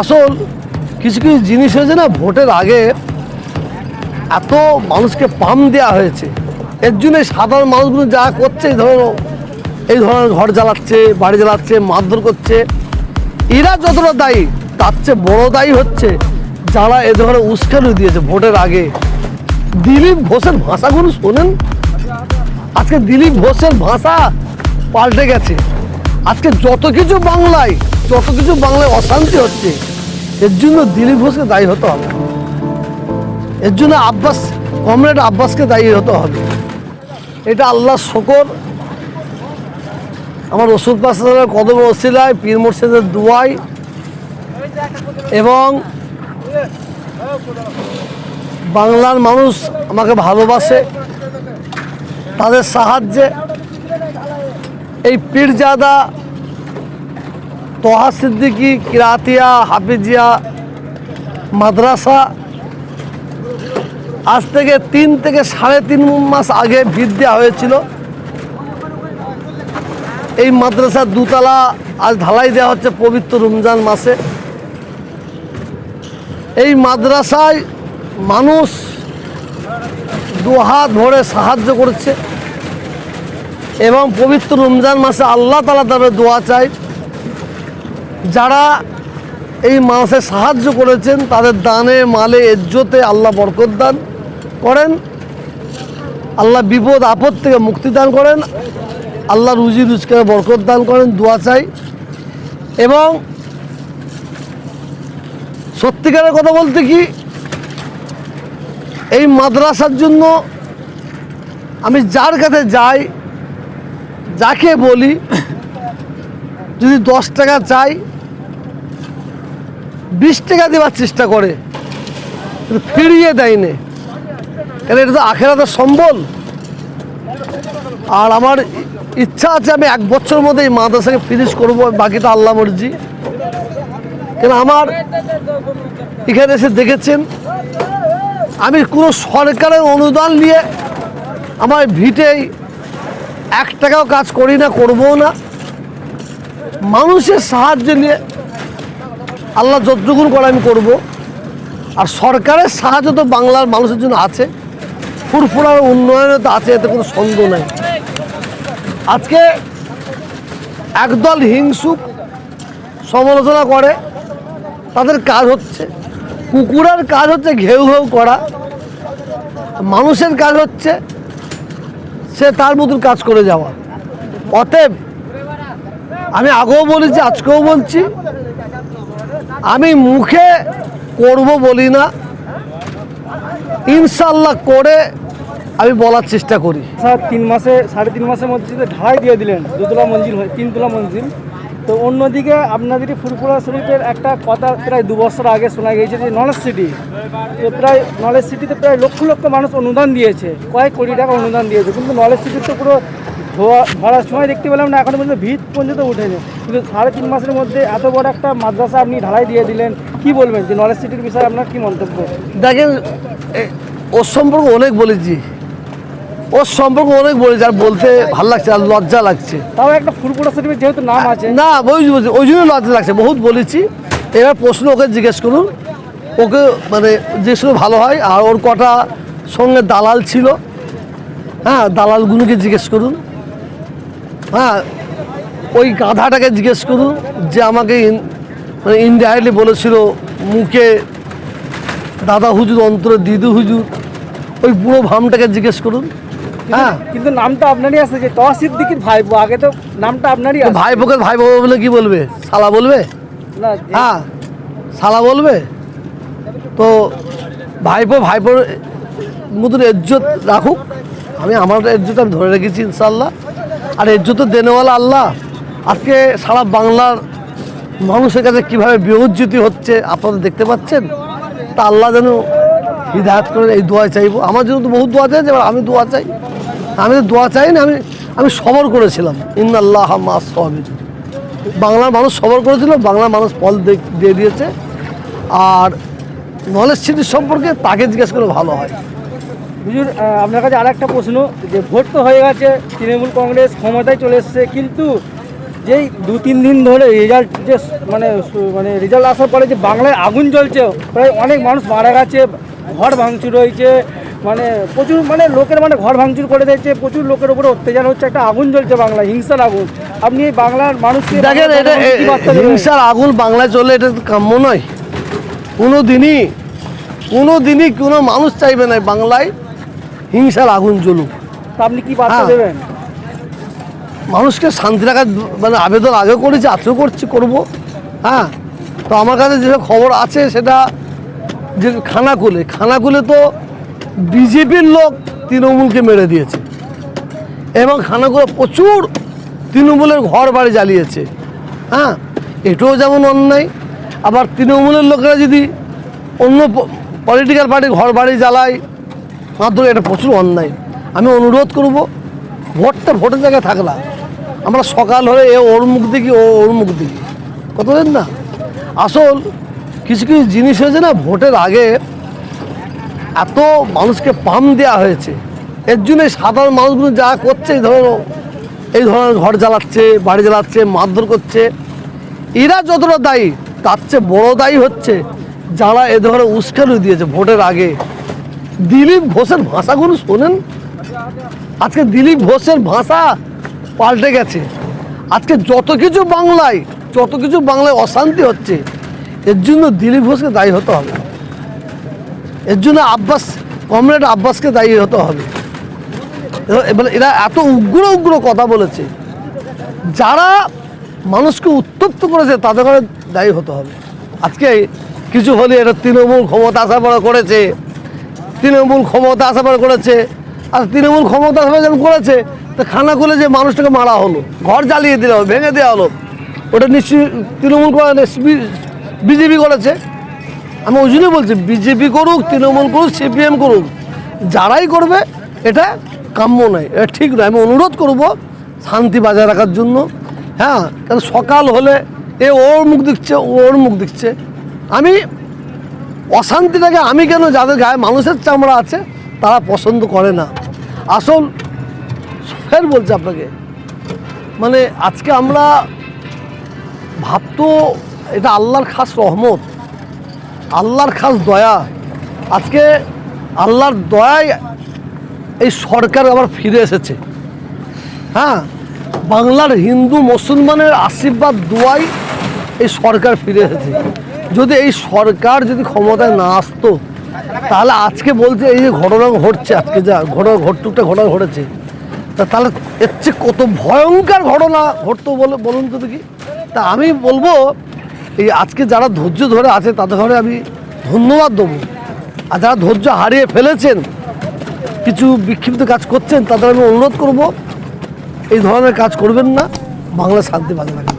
আসল কিছু কিছু জিনিস হয়েছে না, ভোটের আগে এত মানুষকে পাম দেওয়া হয়েছে। এর জন্য সাধারণ মানুষগুলো যা করছে ধরনের, এই ধরনের ঘর জ্বালাচ্ছে, বাড়ি জ্বালাচ্ছে, মারধর করছে, এরা যতটা দায়ী, তার চেয়ে বড় দায়ী হচ্ছে যারা এ ধরনের উস্কানি দিয়েছে ভোটের আগে। দিলীপ ঘোষের ভাষাগুলো শোনেন? আজকে দিলীপ ঘোষের ভাষা পাল্টে গেছে। আজকে যত কিছু বাংলায় যত কিছু বাংলায় অশান্তি হচ্ছে, এর জন্য দিলীপ ঘোষকে দায়ী হতে হবে। এর জন্য আব্বাস, কমরেড আব্বাসকে দায়ী হতে হবে। এটা আল্লাহ শকর। আমার ওষুধ পাশার কদম ওসিলায়, পীর মোর্শেদের দুয়াই এবং বাংলার মানুষ আমাকে ভালোবাসে, তাদের সাহায্যে এই পীরজাদা তোহা সিদ্দিকি, কিরাতিয়া, হাফিজিয়া, মাদ্রাসা। আজ থেকে তিন থেকে সাড়ে তিন মাস আগে ভিত দেওয়া হয়েছিল। এই মাদ্রাসার দুতলা আজ ঢালাই দেওয়া হচ্ছে পবিত্র রমজান মাসে। এই মাদ্রাসায় মানুষ দুহাত ভরে সাহায্য করছে। এবং পবিত্র রমজান মাসে আল্লাহ তালা তবে দোয়া চাই যারা এই মাসে সাহায্য করেছেন, তাদের দানে, মালে, এজ্জতে আল্লাহ বরকত দান করেন। আল্লাহ বিপদ, আপদ থেকে মুক্তি দান করেন। আল্লাহ রুজি রুজকে বরকত দান করেন, দোয়া চাই। এবং সত্যিকারের কথা বলতে কি, এই মাদ্রাসার জন্য আমি যার কাছে যাই, যাকে বলি, যদি দশ টাকা চাই বিশ টাকা দেওয়ার চেষ্টা করে, কিন্তু ফিরিয়ে দেয়নি। কেন, এটা তো আখেরাতের সম্বল। আর আমার ইচ্ছা আছে আমি এক বছর মধ্যে এই মাদ্রাসাকে ফিনিশ করব বাকিটা আল্লাহ মর্জি। কেন, আমার এখানে এসে দেখেছেন, আমি কোনো সরকারের অনুদান নিয়ে আমার ভিটেই এক টাকাও কাজ করি না করব না। মানুষের সাহায্য নিয়ে আল্লাহ যতটুকুন করে আমি করব। আর সরকারের সাহায্য তো বাংলার মানুষের জন্য আছে। ফুরফুরার উন্নয়নে তো আছে, এতে কোনো সন্দেহ নাই। আজকে একদল হিংসুক সমালোচনা করে, তাদের কাজ হচ্ছে, কুকুরের কাজ হচ্ছে ঘেউ ঘেউ করা। মানুষের কাজ হচ্ছে সে তার মতন কাজ করে যাওয়া। অতএব আমি আগেও বলেছি, আজকেও বলছি আমি মুখে করব বলি না। ইনশাল্লাহ করে আমি বলার চেষ্টা করি। স্যার, তিন মাসে, সাড়ে তিন মাসের মধ্যে ঢালাই দিয়ে দিলেন, দুতলা মঞ্জিল হয়ে, তিনতলা মঞ্জিল। তো অন্যদিকে আপনাদের ফুরফুরা শরীফের একটা কথা প্রায় দু বছর আগে শোনা গিয়েছে যে নলেজ সিটি প্রায় নলেজ সিটিতে প্রায় লক্ষ লক্ষ মানুষ অনুদান দিয়েছে, কয়েক কোটি টাকা অনুদান দিয়েছে। কিন্তু নলেজ সিটির তো পুরো ধোয়া, ধরার সময় দেখতে পেলাম না, এখনও পর্যন্ত ভিত পর্যন্ত উঠেছে কিন্তু সাড়ে তিন মাসের মধ্যে এত বড় একটা মাদ্রাসা আপনি ঢালাই দিয়ে দিলেন, কি বলবেন? যে নলেজ সিটির বিষয়ে আপনার কি মন্তব্য? দেখেন ওর সম্পর্কে অনেক বলেছি। ওর সম্পর্কে অনেক বলেছি আর বলতে ভালো লাগছে আর লজ্জা লাগছে। তাও একটা ফুরফুরা শরীফের যেহেতু নাম আছে। না বলছি ওই জন্য লজ্জা লাগছে বহুত বলেছি। এবার প্রশ্ন ওকে জিজ্ঞেস করুন। ওকে মানে যে সময় ভালো হয় আর ওর কটা সঙ্গে দালাল ছিল হ্যাঁ দালালগুলোকে জিজ্ঞেস করুন। হ্যাঁ ওই গাধাটাকে জিজ্ঞেস করুন যে আমাকে মানে ইনডাইরেক্টলি বলেছিল মুখে দাদা হুজুর অন্তরে দিদু হুজুর ওই বুড়ো ভামটাকে জিজ্ঞেস করুন। হ্যাঁ। কিন্তু নামটা আপনারই আছে যে তহা সিদ্দিকির ভাইপো আগে তো নামটা আপনারই আছে। ভাই পোকের ভাই বাবা বলে কি বলবে? শালা বলবে? না হ্যাঁ শালা বলবে? তো ভাইপো ভাইপোর মতন ইজ্জত রাখুক। আমি আমার ইজ্জত আমি ধরে রেখেছি ইনশাল্লাহ আর ইজ্জত তো দেনেওয়ালা আল্লাহ। আজকে সারা বাংলার মানুষের কাছে কীভাবে বিউজ্জিতি হচ্ছে আপনারা দেখতে পাচ্ছেন? তা আল্লাহ যেন হৃদায়ত করে এই দোয়া চাইব। আমার জন্য তো বহুত দোয়া চাই আমি দোয়া চাই। আমি তো দোয়া চাই না আমি আমি সবর করেছিলাম। ইন্নাল্লাহ মা সবির বাংলার মানুষ সবর করেছিল, বাংলার মানুষ ফল দিয়ে দিয়েছে। আর নলেজ সিটির সম্পর্কে তাকে জিজ্ঞেস করে ভালো হয়। হুজুর আপনার কাছে আর একটা প্রশ্ন, যে ভোট তো হয়ে গেছে, তৃণমূল কংগ্রেস ক্ষমতায় চলে এসছে, কিন্তু যেই দু তিন দিন ধরে রেজাল্ট যে মানে মানে রেজাল্ট আসার পরে যে বাংলায় আগুন জ্বলছে, প্রায় অনেক মানুষ মারা গেছে, ঘর ভাঙচুর হয়েছে মানে প্রচুর মানে লোকের মানে ঘর ভাঙচুর করে দিয়েছে প্রচুর লোকের উপরে অত্যাচার হচ্ছে একটা আগুন জ্বলছে বাংলায় হিংসার আগুন। আপনি এই বাংলার মানুষকে দেখেন এটা? হিংসার আগুন বাংলায় চলে এটা তো কাম্য নয়। কোনো দিনই কোনো দিনই কোনো মানুষ চাইবে না বাংলায় হিংসার আগুন জ্বলুক। আপনি কি বার্তা হ্যাঁ। দেবেন? মানুষকে শান্তি রাখার মানে আবেদন আগেও করেছি আজও করছি করব। হ্যাঁ তো আমার কাছে যেসব খবর আছে সেটা যে খানাকুলে খানাকুলে তো বিজেপির লোক তৃণমূলকে মেরে দিয়েছে। এবং খানাকুলে প্রচুর তৃণমূলের ঘর বাড়ি জ্বালিয়েছে। হ্যাঁ এটাও যেমন অন্যায়, আবার তৃণমূলের লোকেরা যদি অন্য পলিটিক্যাল পার্টি ঘর বাড়ি জ্বালায় মাত্র এটা প্রচুর অন্যায়। আমি অনুরোধ করব, ভোটটা ভোটের জায়গায় থাকলা আমরা সকাল হলে এ ওর মুখ দেখি, ও ওর মুখ দেখি। কত না? আসল কিছু কিছু জিনিস হয়েছে না, ভোটের আগে এত মানুষকে পাম দেওয়া হয়েছে। এর জন্য সাধারণ মানুষগুলো যা করছে, এই ধরনের এই ধরনের ঘর জ্বালাচ্ছে, বাড়ি জ্বালাচ্ছে, মারধর করছে, এরা যতটা দায়ী, তার চেয়ে বড় দায়ী হচ্ছে যারা এ ধরনের উস্কানি দিয়েছে ভোটের আগে। দিলীপ ঘোষের ভাষাগুলো শোনেন? আজকে দিলীপ ঘোষের ভাষা পাল্টে গেছে। আজকে যত কিছু বাংলায়, যত কিছু বাংলায় অশান্তি হচ্ছে, এর জন্য দিলীপ ঘোষকে দায়ী হতে হবে। এর জন্য আব্বাস, কমরেড আব্বাসকে দায়ী হতে হবে। এবার এরা এত উগ্র উগ্র কথা বলেছে। যারা মানুষকে উত্তপ্ত করেছে, তাদের ঘরে দায়ী হতে হবে। আজকে কিছু হলে এটা তৃণমূল ক্ষমতা আসার পরে করেছে। তৃণমূল ক্ষমতা আসার পরে করেছে। আর তৃণমূল ক্ষমতা পরে যখন করেছে, তা খানা খুলে যে মানুষটাকে মারা হলো, ঘর জ্বালিয়ে দিল ভেঙে দেওয়া হলো। ওটা নিশ্চয়ই তৃণমূল করে বিজেপি করেছে। আমি ওই জন্যই বলছি, বিজেপি করুক, তৃণমূল করুক, সিপিএম করুক, যারাই করবে, এটা কাম্য নয়, এটা ঠিক নয়। আমি অনুরোধ করব শান্তি বজায় রাখার জন্য। হ্যাঁ কারণ সকাল হলে এ ওর মুখ দিচ্ছে ওর মুখ দিচ্ছে আমি অশান্তিটাকে আমি কেন যাদের গায়ে মানুষের চামড়া আছে, তারা পছন্দ করে না। আসল ফের বলছি আপনাকে মানে আজকে আমরা ভাবতো এটা আল্লাহর খাস রহমত। আল্লাহর খাস দয়া। আজকে আল্লাহর দয়ায় এই সরকার আবার ফিরে এসেছে। হ্যাঁ বাংলার হিন্দু মুসলমানের আশীর্বাদ, দোয়াই এই সরকার ফিরে এসেছে। যদি এই সরকার যদি ক্ষমতায় না আসতো, তাহলে আজকে বলছে এই যে ঘটনা ঘটছে, আজকে যা ঘটনা ঘটটুকটা ঘটনা ঘটেছে, তা তাহলে এর চেয়ে কত ভয়ঙ্কর ঘটনা ঘটতো বলে, বলুন তো দেখি। তা আমি বলব এই আজকে যারা ধৈর্য ধরে আছে তাদের ঘরে আমি ধন্যবাদ দেবো। আর যারা ধৈর্য হারিয়ে ফেলেছেন, কিছু বিক্ষিপ্ত কাজ করছেন, তাদের আমি অনুরোধ করব, এই ধরনের কাজ করবেন না। বাংলা শান্তি বাজে রাখবেন